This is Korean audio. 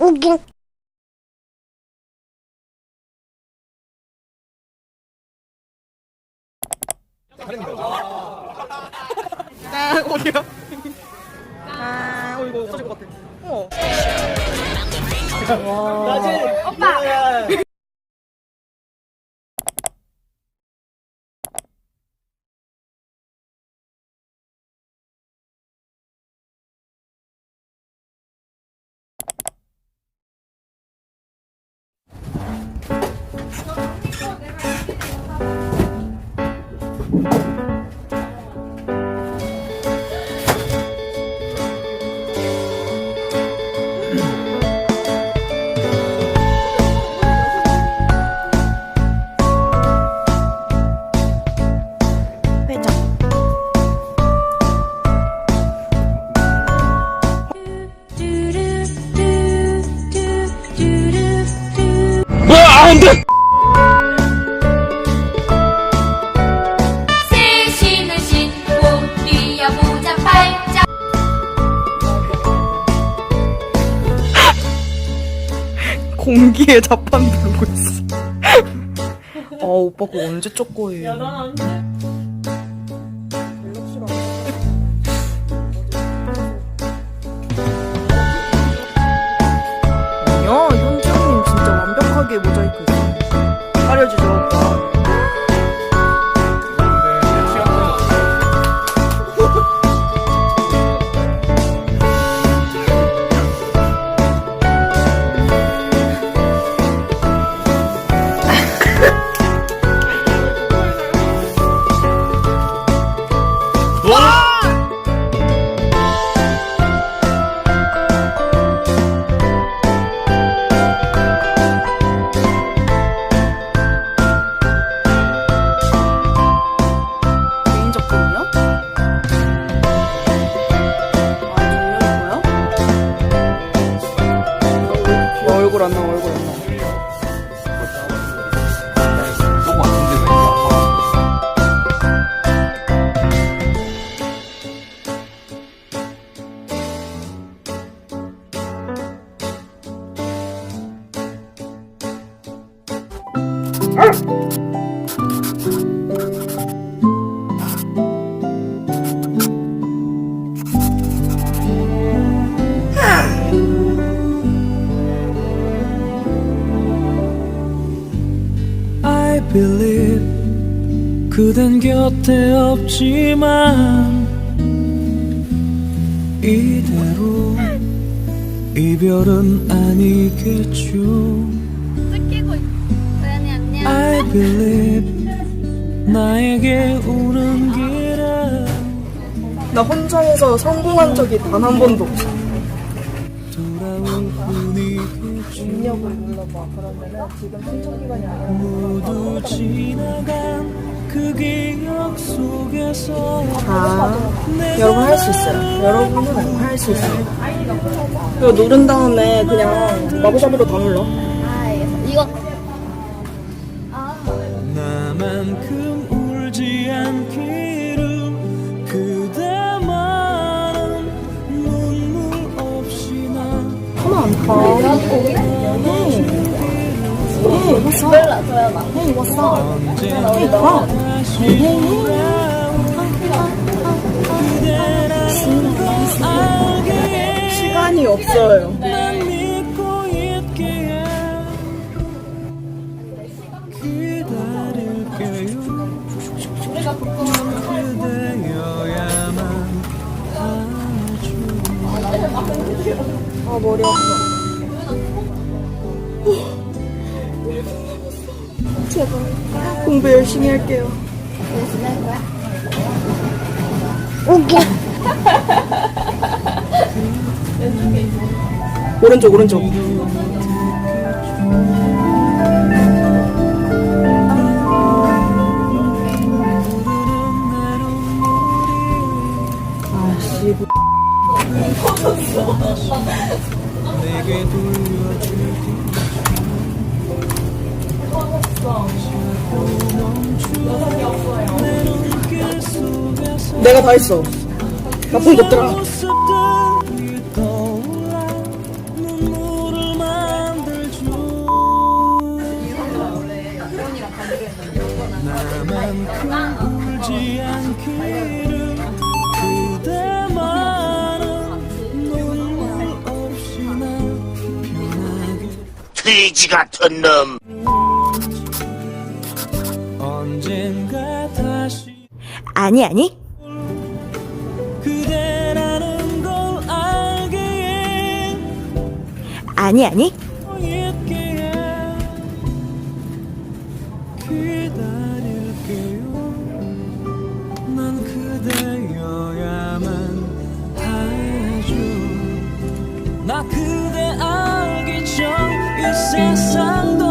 우긴 아 어디야? 아 어, 이거 없어질 것 같아. 어. 회장. 공기에 자판 부르고 있어. 어 오빠 그거 언제 쪽 거예요? 아니야 I believe 그댄 곁에 없지만 이대로 이별은 아니겠죠 I believe 나에게 오는 길에 나 혼자 해서 성공한 적이 단 한 번도 없어. 돌아올 뿐이겠죠 입력을 눌러봐. 그러면은 지금 신청 기간이 아니라 모두 지나간 그 기억 속에서 아, 여러분 할 수 있어요. 여러분은 할 수 있어요. 이거 누른 다음에 그냥 마구잡이로 다 눌러. 울지 않기를 그대만은 눈물 없이. 언제나. 다시 그대라는 걸 알기에 시간이 없어요. 난 아, 머리 아파. 제발. 공부 열심히 할게요. 우긴 오른쪽, 오른쪽. 내가 다 했어. 나쁜 거 없더라. 나만 울지 않길 돼지 같은 놈. 언젠가 다시 아니, 아니. 그대라는 걸 알기에 아니, 아니. 나 그대 알기 전 이 세상도